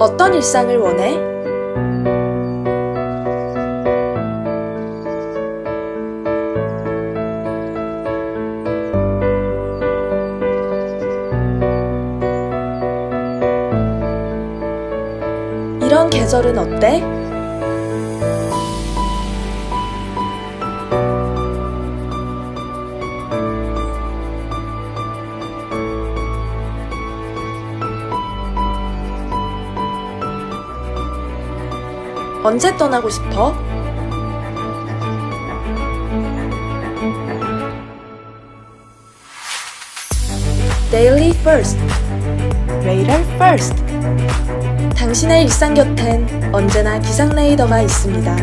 어떤 일상을 원해? 이런 계절은 어때? 언제 떠나고 싶어? Daily First Radar First. 당신의 일상 곁엔 언제나 기상 레이더가 있습니다.